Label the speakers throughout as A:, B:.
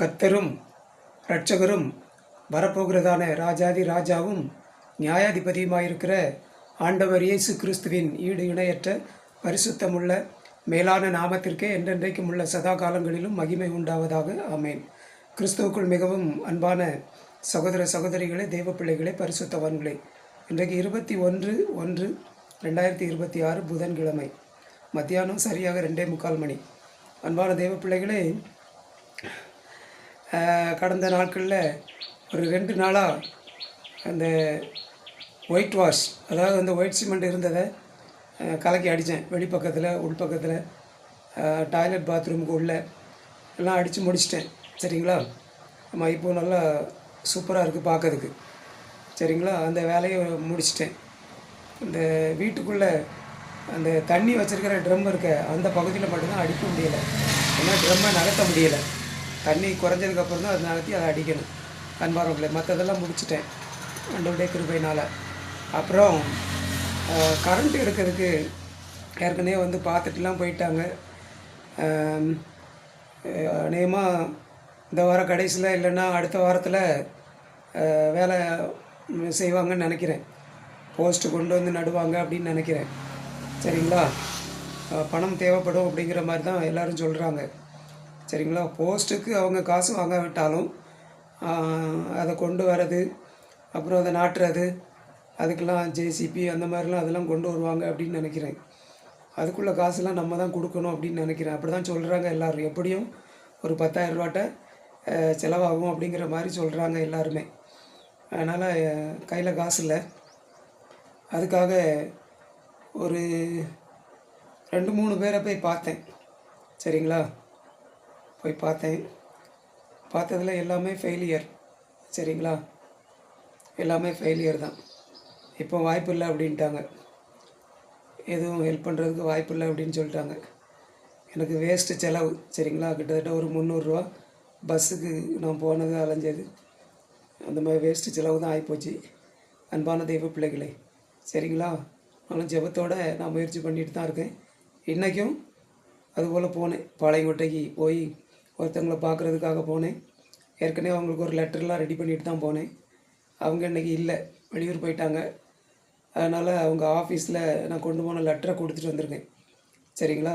A: கத்தரும் இரட்சகரும் வரப்போகிறதான ராஜாதி ராஜாவும் நியாயாதிபதியுமாயிருக்கிற ஆண்டவர் இயேசு கிறிஸ்துவின் ஈடு இணையற்ற பரிசுத்தமுள்ள மேலான நாமத்திற்கே என்றென்றைக்கும் உள்ள சதா காலங்களிலும் மகிமை உண்டாவதாக. ஆமேன். கிறிஸ்துவுக்குள் மிகவும் அன்பான சகோதர சகோதரிகளே தெய்வ பிள்ளைகளே பரிசுத்தவான்களே இன்றைக்கு இருபத்தி ஒன்று ஒன்று ரெண்டாயிரத்தி இருபத்தி ஆறு புதன்கிழமை. மத்தியானம் சரியாக ரெண்டே முக்கால் மணி. அன்பான தெய்வ பிள்ளைகளே கடந்த நாட்களில் ஒரு ரெண்டு நாளாக அந்த ஒயிட் வாஷ் அதாவது அந்த ஒயிட் சிமெண்ட் இருந்ததை கலக்கி அடித்தேன் வெளிப்பக்கத்தில் உள்பக்கத்தில் டாய்லெட் பாத்ரூமுக்கு உள்ளே எல்லாம் அடித்து முடிச்சிட்டேன். சரிங்களா? ஆமாம் இப்போ நல்லா சூப்பராக இருக்குது பார்க்கறதுக்கு சரிங்களா? அந்த வேலையை முடிச்சிட்டேன். இந்த வீட்டுக்குள்ளே அந்த தண்ணி வச்சுருக்கிற ட்ரம் இருக்க அந்த பகுதியில் மட்டும்தான் அடிக்க முடியலை. ஏன்னா ட்ரம்மை நகர்த்த முடியலை. தண்ணி குறைஞ்சதுக்கப்புறம் தான் அதை நகர்த்தி அதை அடிக்கணும். அன்பார்வங்களை மற்றதெல்லாம் முடிச்சிட்டேன். ஆண்டவருடைய கிருபையினால். அப்புறம் கரண்ட் எடுக்கிறதுக்கு ஏற்கனவே வந்து பார்த்துட்டுலாம் போயிட்டாங்க. அநேகமாக இந்த வார கடைசியில் இல்லைன்னா அடுத்த வாரத்தில் வேலை செய்வாங்கன்னு நினைக்கிறேன். போஸ்ட்டு கொண்டு வந்து நடுவாங்க அப்படின்னு நினைக்கிறேன். சரிங்களா? பணம் தேவைப்படும் அப்படிங்கிற மாதிரி தான் எல்லோரும் சொல்கிறாங்க சரிங்களா? போஸ்ட்டுக்கு அவங்க காசு வாங்க விட்டாலும் அதை கொண்டு வர்றது அப்புறம் அதை நாட்டுறது அதுக்கெல்லாம் ஜேசிபி அந்த மாதிரிலாம் அதெல்லாம் கொண்டு வருவாங்க அப்படின்னு நினைக்கிறேன். அதுக்குள்ளே காசுலாம் நம்ம தான் கொடுக்கணும் அப்படின்னு நினைக்கிறேன். அப்படி தான் சொல்கிறாங்க எல்லோரும். எப்படியும் ஒரு பத்தாயிரம் ரூபாட்ட செலவாகும் அப்படிங்கிற மாதிரி சொல்கிறாங்க எல்லாருமே. அதனால் கையில் காசு இல்லை. அதுக்காக ஒரு ரெண்டு மூணு பேரை போய் பார்த்தேன். சரிங்களா? போய் பார்த்தேன். பார்த்ததுல எல்லாமே ஃபெயிலியர் சரிங்களா? எல்லாமே ஃபெயிலியர் தான். இப்போ வாய்ப்பு இல்லை அப்படின்ட்டாங்க. எதுவும் ஹெல்ப் பண்ணுறதுக்கு வாய்ப்பு இல்லை அப்படின்னு சொல்லிட்டாங்க. எனக்கு வேஸ்ட்டு செலவு சரிங்களா? கிட்டத்தட்ட ஒரு முந்நூறுரூவா பஸ்ஸுக்கு நான் போனது அலைஞ்சது. அந்த மாதிரி வேஸ்ட்டு செலவு தான் ஆகிப்போச்சு அன்பான தெய்வ பிள்ளைகளே. சரிங்களா? நானும் ஜெபத்தோடு நான் முயற்சி பண்ணிட்டு தான் இருக்கேன். இன்றைக்கும் அதுபோல் போனேன். பாளையங்கோட்டைக்கு போய் ஒருத்தவங்களை பார்க்குறதுக்காக போனேன். ஏற்கனவே அவங்களுக்கு ஒரு லெட்டர்லாம் ரெடி பண்ணிட்டு தான் போனேன். அவங்க இன்றைக்கி இல்லை. வெளியூர் போயிட்டாங்க. அதனால் அவங்க ஆஃபீஸில் நான் கொண்டு போன லெட்டரை கொடுத்துட்டு வந்திருக்கேன். சரிங்களா?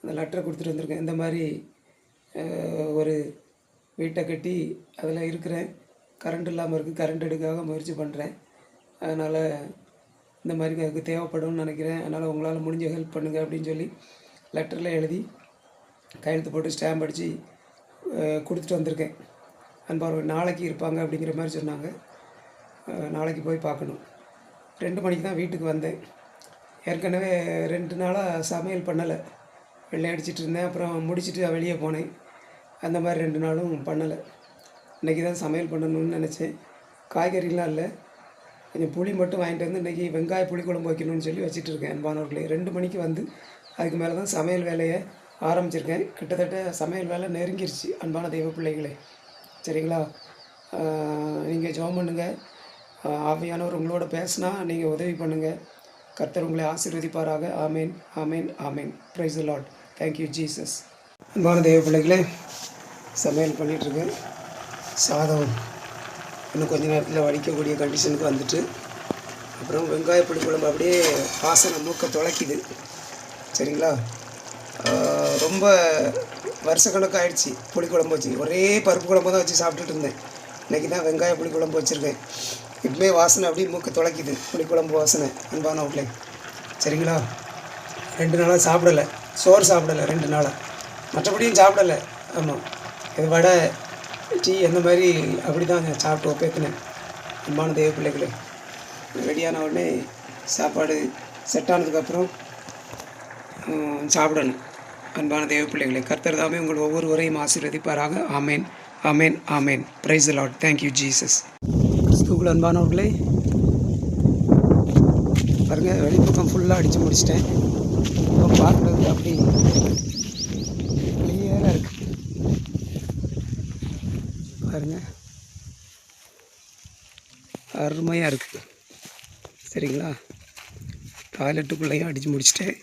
A: அந்த லெட்டரை கொடுத்துட்டு வந்திருக்கேன். இந்த மாதிரி ஒரு வீட்டை கட்டி அதில் இருக்கிறேன் கரண்ட் இல்லாமல் இருக்குது கரண்ட் எடுக்காக முயற்சி பண்ணுறேன் அதனால் இந்த மாதிரி எனக்கு தேவைப்படும்னு நினைக்கிறேன். அதனால் உங்களால் முடிஞ்ச ஹெல்ப் பண்ணுங்கள் அப்படின்னு சொல்லி லெட்டரில் எழுதி கையெழுத்து போட்டு ஸ்டாம்ப் அடித்து கொடுத்துட்டு வந்திருக்கேன். அன்பார்வை நாளைக்கு இருப்பாங்க அப்படிங்கிற மாதிரி சொன்னாங்க. நாளைக்கு போய் பார்க்கணும். ரெண்டு மணிக்கு தான் வீட்டுக்கு வந்தேன். ஏற்கனவே ரெண்டு நாளாக சமையல் பண்ணலை. வெள்ளை அடிச்சிட்டு இருந்தேன். அப்புறம் முடிச்சுட்டு வெளியே போனேன். அந்த மாதிரி ரெண்டு நாளும் பண்ணலை. இன்றைக்கி தான் சமையல் பண்ணணும்னு நினச்சேன். காய்கறிலாம் இல்லை. கொஞ்சம் புளி மட்டும் வாங்கிட்டு வந்து இன்றைக்கி வெங்காய புளி குழம்பு வைக்கணும்னு சொல்லி வச்சுட்டு இருக்கேன் அன்பானவர்களே. ரெண்டு மணிக்கு வந்து அதுக்கு மேலே தான் சமையல் வேலையை ஆரம்பிச்சிருக்கேன். கிட்டத்தட்ட சமையல் வேலை நெருங்கிருச்சு அன்பான தெய்வ பிள்ளைகளே. சரிங்களா? நீங்கள் ஜெபம் பண்ணுங்கள் ஆவியானவர் உங்களோட பேசினா நீங்கள் உதவி பண்ணுங்கள் கர்த்தர் உங்களை ஆசீர்வதிப்பாராக. ஆமேன் ஆமேன் ஆமேன். Praise Lord thank you Jesus அன்பான தெய்வ பிள்ளைகளே சமையல் பண்ணிகிட்ருக்கேன் சாதம் இன்னும் கொஞ்ச நேரத்தில் வடிக்கக்கூடிய கண்டிஷனுக்கு வந்துட்டு அப்புறம் வெங்காய புளி குழம்பு அப்படியே வாசனை மூக்க துளைக்குது சரிங்களா? ரொம்ப வருஷக்கணக்காக ஆயிடுச்சு புளி குழம்பு வச்சு. ஒரே பருப்பு குழம்பு தான் வச்சு சாப்பிட்டுட்டு இருந்தேன். இன்றைக்கி தான் வெங்காய புளி குழம்பு வச்சுருக்கேன். இப்பவே வாசனை அப்படியே மூக்க துளைக்குது புளி குழம்பு வாசனை. அன்பானவர்களே சரிங்களா? ரெண்டு நாளாக சாப்பிடலை. சோறு சாப்பிடலை ரெண்டு நாளாக மற்றபடியும் சாப்பிடலை. ஆமாம் இது வடை டீ அந்த மாதிரி அப்படி தான் சாப்பிட்டு ஒப்பேத்தினேன். அன்பான தெய்வ பிள்ளைகளே. ரெடியான உடனே சாப்பாடு செட் ஆனதுக்கப்புறம் சாப்பிடணும். அன்பான தெய்வ பிள்ளைகளே கர்த்தர் தாமே உங்கள் ஒவ்வொருவரையும் ஆசீர்வதிப்பாராக. ஆமேன் ஆமேன் ஆமேன். Praise Lord thank you Jesus கிறிஸ்துக்குள் அன்பானவர்களே பாருங்கள் வெளிப்பக்கம் ஃபுல்லாக அடித்து முடிச்சிட்டேன். இப்போ பார்க்குறது அப்படி கிளியராக இருக்கு. பாருங்கள் அருமையாக இருக்குது சரிங்களா? டாய்லெட்டுக்குள்ளேயும் அடித்து முடிச்சிட்டேன்.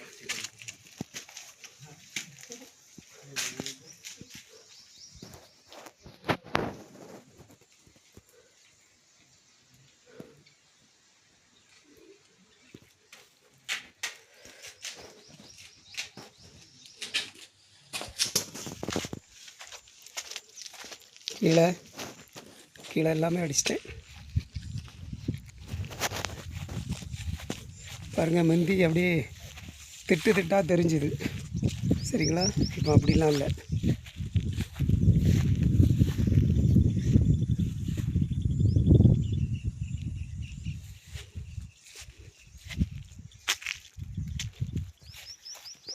A: கீழே கீழே எல்லாமே அடிச்சிட்டேன். பாருங்கள் மந்தி அப்படியே திட்டு திட்டாக தெரிஞ்சுது. சரிங்களா? இப்போ அப்படிலாம் இல்லை.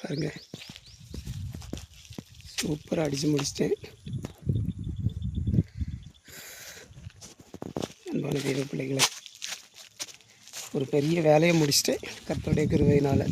A: பாருங்க. சூப்பராக அடித்து முடிச்சிட்டேன். அன்பான தெய்வ பிள்ளைகளை. ஒரு பெரிய வேலையை முடிச்சுட்டு கர்த்தருடைய கிருவையினால்